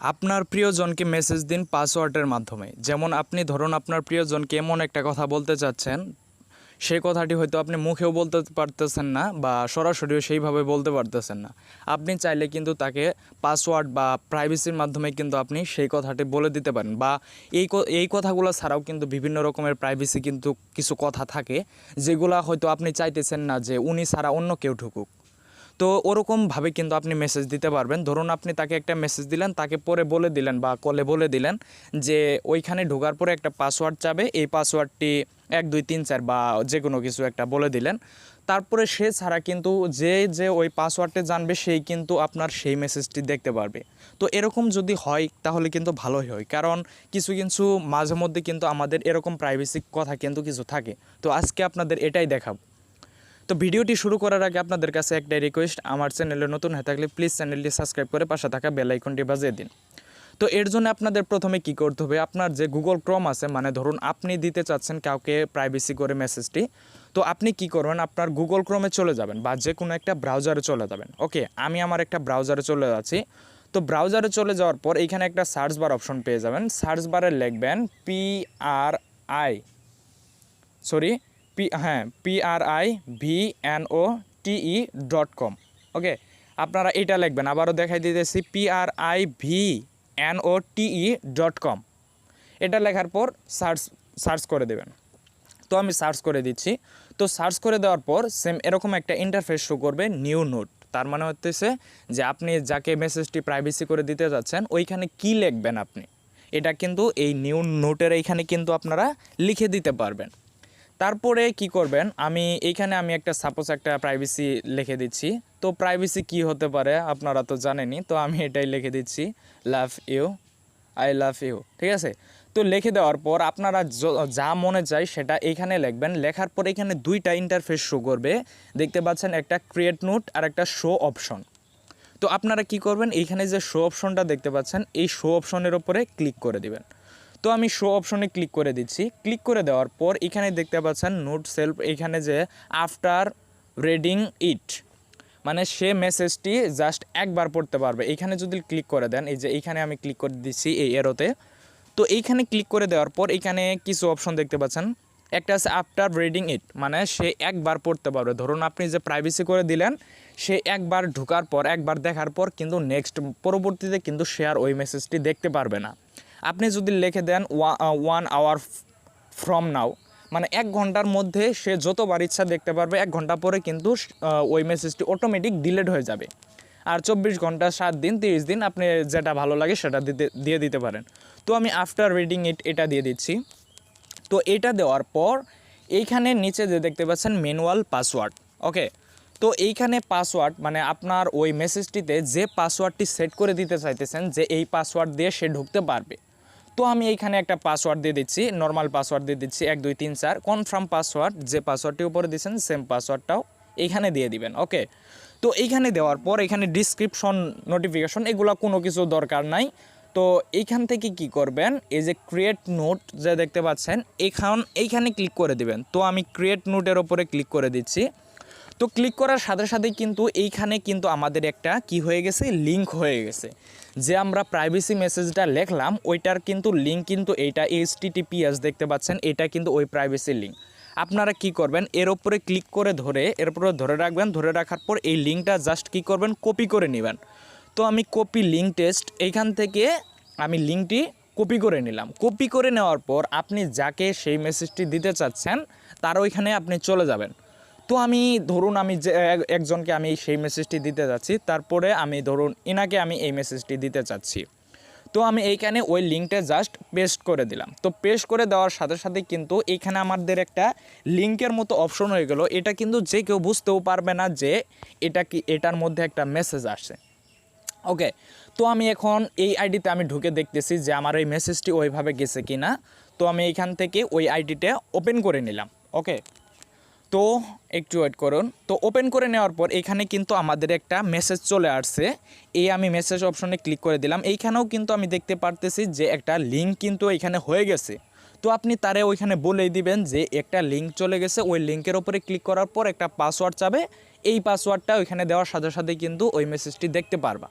আপনার প্রিয়জনকে মেসেজ দিন পাসওয়ার্ডের মাধ্যমে। যেমন আপনি ধরুন আপনার প্রিয়জনকে এমন একটা কথা বলতে চাচ্ছেন সেই কথাটি হয়তো আপনি মুখেও বলতে পারতেছেন না বা সরাসরিও সেইভাবে বলতে পারতেছেন না। আপনি চাইলে কিন্তু তাকে পাসওয়ার্ড বা প্রাইভেসির মাধ্যমে কিন্তু আপনি সেই কথাটি বলে দিতে পারেন বা এই এই কথাগুলো ছাড়াও কিন্তু বিভিন্ন রকমের প্রাইভেসি কিন্তু কিছু কথা থাকে, যেগুলা হয়তো আপনি চাইতেছেন না যে উনি ছাড়া অন্য কেউ ঢুকুক। তো ওরকমভাবে কিন্তু আপনি মেসেজ দিতে পারবেন। ধরুন আপনি তাকে একটা মেসেজ দিলেন, তাকে পরে বলে দিলেন বা কলে বলে দিলেন যে ওইখানে ঢোকার পরে একটা পাসওয়ার্ড চাবে, এই পাসওয়ার্ডটি এক, দুই, তিন, চার বা যে কোনো কিছু একটা বলে দিলেন। তারপরে সে ছাড়া কিন্তু যে যে ওই পাসওয়ার্ডটা জানবে, সেই কিন্তু আপনার সেই মেসেজটি দেখতে পারবে। তো এরকম যদি হয়, তাহলে কিন্তু ভালোই হয়। কারণ কিছু কিছু মাঝে মধ্যে কিন্তু আমাদের এরকম প্রাইভেসি কথা কিন্তু কিছু থাকে। তো আজকে আপনাদের এটাই দেখাবো। তো ভিডিওটি শুরু করার আগে আপনাদের কাছে একটাই রিকোয়েস্ট আমার চ্যানেলে নতুন হয়ে থাকলে প্লিজ চ্যানেলটি সাবস্ক্রাইব করে পাশে থাকা বেল আইকনটি বাজিয়ে দিন। তো এর জন্য আপনাদের প্রথমে কি করতে হবে? আপনার যে গুগল ক্রম আছে মানে ধরুন আপনি দিতে চাচ্ছেন কাউকে প্রাইভেসি করে মেসেজটি তো আপনি কি করবেন? আপনার গুগল ক্রমে চলে যাবেন বা যে কোনো একটা ব্রাউজারে চলে যাবেন। ওকে আমি আমার একটা ব্রাউজারে চলে যাচ্ছি। তো ব্রাউজারে চলে যাওয়ার পর এখানে একটা সার্চ বার অপশন পেয়ে যাবেন। সার্চ বারে লিখবেন P R I sorry P হ্যাঁ P R I V N O T E dot com okay আপনারা এটা লিখবেন, আবারও দেখাই দিতেছি P R I V N O T E dot com এটা লেখার পর সার্চ সার্চ করে দেবেন। তো আমি সার্চ করে দিচ্ছি। তো সার্চ করে দেওয়ার পর সেম এরকম একটা ইন্টারফেস শো করবে নিউ নোট তার মানে হতেছে যে আপনি যাকে মেসেজটি প্রাইভেসি করে দিতে যাচ্ছেন, ওইখানে কি লিখবেন আপনি? এটা কিন্তু এই নিউ নোটের এইখানে কিন্তু আপনারা লিখে দিতে পারবেন। তারপরে কি করবেন? আমি এইখানে আমি একটা সাপোজ একটা প্রাইভেসি লিখে দিচ্ছি। তো প্রাইভেসি কি হতে পারে আপনারা তো জানেনই, তো আমি এটাই লিখে দিচ্ছি love you I love you ঠিক আছে? তো লিখে দেওয়ার পর আপনারা যা মনে চায় সেটা এইখানে লিখবেন। লেখার পর এখানে দুইটা ইন্টারফেস শো করবে। দেখতে পাচ্ছেন একটা ক্রিয়েট নোট আর একটা শো অপশন তো আপনারা কি করবেন? এইখানে যে শো অপশনটা দেখতে পাচ্ছেন, এই শো অপশনের ওপরে ক্লিক করে দিবেন। তো আমি শো অপশনে ক্লিক করে দিচ্ছি। ক্লিক করে দেওয়ার পর এখানে দেখতে পাচ্ছেন নোট সেলফ এখানে যে আফটার রেডিং ইট মানে সে মেসেজটি জাস্ট একবার পড়তে পারবে। এখানে যদি ক্লিক করে দেন, এই যে এইখানে আমি ক্লিক করে দিচ্ছি এই এরোতে তো এইখানে ক্লিক করে দেওয়ার পর এখানে কিছু অপশন দেখতে পাচ্ছেন। একটা আছে আফটার রিডিং ইট মানে সে একবার পড়তে পারবে। ধরুন আপনি যে প্রাইভেসি করে দিলেন, সে একবার ঢোকার পর, একবার দেখার পর কিন্তু নেক্সট পরবর্তীতে কিন্তু সে আর ওই মেসেজটি দেখতে পারবে না। আপনি যদি লিখে দেন ওয়ান আওয়ার ফ্রম নাও মানে এক ঘণ্টার মধ্যে সে যতবার ইচ্ছা দেখতে পারবে, এক ঘণ্টা পরে কিন্তু ওই মেসেজটি অটোমেটিক ডিলেট হয়ে যাবে। আর চব্বিশ ঘণ্টা, সাত দিন, তিরিশ দিন আপনি যেটা ভালো লাগে সেটা দিতে দিয়ে দিতে পারেন। তো আমি আফটার রিডিং ইট এটা দিয়ে দিচ্ছি। তো এটা দেওয়ার পর এইখানে নিচে যে দেখতে পাচ্ছেন ম্যানুয়াল পাসওয়ার্ড ওকে তো এইখানে পাসওয়ার্ড মানে আপনার ওই মেসেজটিতে যে পাসওয়ার্ডটি সেট করে দিতে চাইতেছেন, যে এই পাসওয়ার্ড দিয়ে সে ঢুকতে পারবে। তো আমি এইখানে একটা পাসওয়ার্ড দিয়ে দিচ্ছি নর্মাল পাসওয়ার্ড দিয়ে দিচ্ছি, এক, দুই, তিন, চার। কনফার্ম পাসওয়ার্ড যে পাসওয়ার্ডটি উপরে দিচ্ছেন সেম পাসওয়ার্ডটাও এইখানে দিয়ে দিবেন ওকে তো এইখানে দেওয়ার পর এখানে ডিসক্রিপশন নোটিফিকেশন এগুলো কোনো কিছু দরকার নাই। তো এইখান থেকে কি করবেন, এই যে ক্রিয়েট নোট যে দেখতে পাচ্ছেন, এখান, এইখানে ক্লিক করে দিবেন। তো আমি ক্রিয়েট নোটের ওপরে ক্লিক করে দিচ্ছি। তো ক্লিক করার সাথে সাথেই কিন্তু এইখানে কিন্তু আমাদের একটা কি হয়ে গেছে? লিঙ্ক হয়ে গেছে। যে আমরা প্রাইভেসি মেসেজটা লিখলাম, ওইটার কিন্তু লিঙ্ক কিন্তু এইটা এইচটিটিপিএস দেখতে পাচ্ছেন, এটা কিন্তু ওই প্রাইভেসি লিঙ্ক আপনারা কি করবেন? এর উপরে ক্লিক করে ধরে, এর উপরে ধরে রাখবেন, ধরে রাখার পর এই লিঙ্কটা জাস্ট কি করবেন? কপি করে নেবেন। তো আমি কপি লিঙ্ক টেস্ট এইখান থেকে আমি লিঙ্কটি কপি করে নিলাম। কপি করে নেওয়ার পর আপনি যাকে সেই মেসেজটি দিতে চাচ্ছেন, তার ওইখানে আপনি চলে যাবেন। তো আমি, ধরুন আমি যে একজনকে আমি সেই মেসেজটি দিতে যাচ্ছি, তারপরে আমি ধরুন এনাকে আমি এই মেসেজটি দিতে চাচ্ছি। তো আমি এইখানে ওই লিঙ্কটা জাস্ট পেস্ট করে দিলাম। তো পেস্ট করে দেওয়ার সাথে সাথে কিন্তু এইখানে আমাদের একটা লিঙ্কের মতো অপশন হয়ে গেল। এটা কিন্তু যে কেউ বুঝতেও পারবে না যে এটা কি, এটার মধ্যে একটা মেসেজ আসছে। ওকে তো আমি এখন এই আইডিতে আমি ঢুকে দেখতেছি যে আমার এই মেসেজটি ওইভাবে গেছে কি না তো আমি এইখান থেকে ওই আইডিটা ওপেন করে নিলাম। ওকে তো একটু ওয়েট করুন। তো ওপেন করে নেওয়ার পর এখানে কিন্তু আমাদের একটা মেসেজ চলে আসছে। এই আমি মেসেজ অপশনে ক্লিক করে দিলাম। এইখানেও কিন্তু আমি দেখতে পারতেছি যে একটা লিঙ্ক কিন্তু এখানে হয়ে গেছে। তো আপনি তারে ওইখানে বলেই দিবেন যে একটা লিঙ্ক চলে গেছে, ওই লিঙ্কের ওপরে ক্লিক করার পর একটা পাসওয়ার্ড চাবে। এই পাসওয়ার্ডটা ওইখানে দেওয়ার সাথে সাথে কিন্তু ওই মেসেজটি দেখতে পারবা।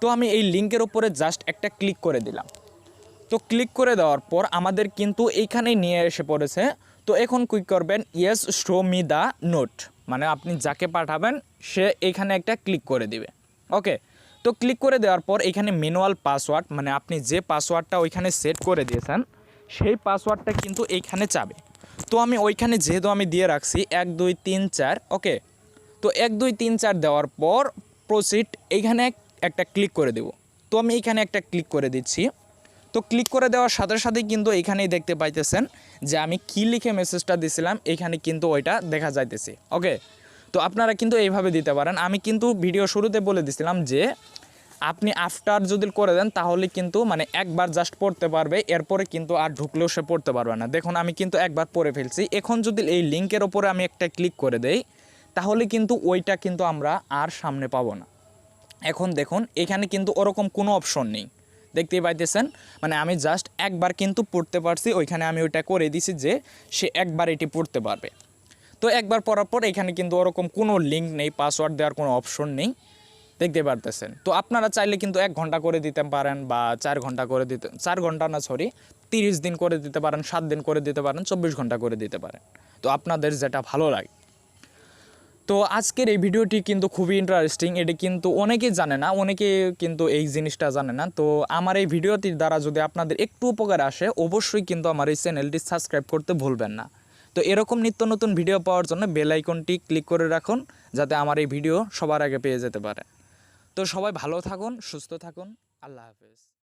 তো আমি এই লিঙ্কের ওপরে জাস্ট একটা ক্লিক করে দিলাম। তো ক্লিক করে দেওয়ার পর আমাদের কিন্তু এইখানেই নিয়ে এসে পড়েছে। তো এখন কুইক করবেন? Yes show me the note মানে আপনি যাকে পাঠাবেন, সে এখানে একটা ক্লিক করে দিবে। ওকে তো ক্লিক করে দেওয়ার পর এখানে ম্যানুয়াল পাসওয়ার্ড মানে আপনি যে পাসওয়ার্ডটা ওইখানে সেট করে দিয়েছেন, সেই পাসওয়ার্ডটা কিন্তু এইখানে চাবে। তো আমি ওইখানে যেহেতু আমি দিয়ে রাখছি, এক, দুই, তিন, চার ওকে তো এক, দুই, তিন, চার দেওয়ার পর প্রসিড এইখানে একটা ক্লিক করে দেব। তো আমি এইখানে একটা ক্লিক করে দিচ্ছি। তো ক্লিক করে দেওয়ার সাথে সাথেই কিন্তু এখানেই দেখতে পাইতেছেন যে আমি কি লিখে মেসেজটা দিছিলাম, এখানে কিন্তু ওইটা দেখা যাইতেছে। ওকে তো আপনারা কিন্তু এইভাবে দিতে পারেন। আমি কিন্তু ভিডিও শুরুতে বলে দিছিলাম যে আপনি আফটার যদি করে দেন, তাহলে কিন্তু মানে একবার জাস্ট পড়তে পারবে, এরপরে কিন্তু আর ঢুকলেও সে পড়তে পারবে না। দেখুন, আমি কিন্তু একবার পড়ে ফেলছি। এখন যদি এই লিঙ্কের ওপরে আমি একটা ক্লিক করে দেই, তাহলে কিন্তু ওইটা কিন্তু আমরা আর সামনে পাবো না। এখন দেখুন, এখানে কিন্তু ওরকম কোনো অপশন নেই। দেখতেই পাইতেছেন। মানে আমি জাস্ট একবার কিন্তু পড়তে পারছি, ওইখানে আমি ওইটা করে দিছি যে সে একবার এটি পড়তে পারবে। তো একবার পড়ার পর এখানে কিন্তু ওরকম কোনো লিঙ্ক নেই পাসওয়ার্ড দেওয়ার কোনো অপশন নেই। দেখতে পারতেছেন। তো আপনারা চাইলে কিন্তু এক ঘণ্টা করে দিতে পারেন বা চার ঘণ্টা করে দিতে, চার ঘণ্টা না সরি তিরিশ দিন করে দিতে পারেন, সাত দিন করে দিতে পারেন, চব্বিশ ঘণ্টা করে দিতে পারেন। তো আপনাদের যেটা ভালো লাগে। তো আজকের এই ভিডিওটি কিন্তু খুবই ইন্টারেস্টিং এটি কিন্তু অনেকেই জানে না অনেকে কিন্তু এই জিনিসটা জানে না। তো আমার এই ভিডিওটির দ্বারা যদি আপনাদের একটু উপকার আসে, অবশ্যই কিন্তু আমার এই চ্যানেলটি সাবস্ক্রাইব করতে ভুলবেন না। তো এরকম নিত্য নতুন ভিডিও পাওয়ার জন্য বেল আইকনটি ক্লিক করে রাখুন, যাতে আমার এই ভিডিও সবার আগে পেয়ে যেতে পারে। তো সবাই ভালো থাকুন, সুস্থ থাকুন, আল্লাহ হাফেজ।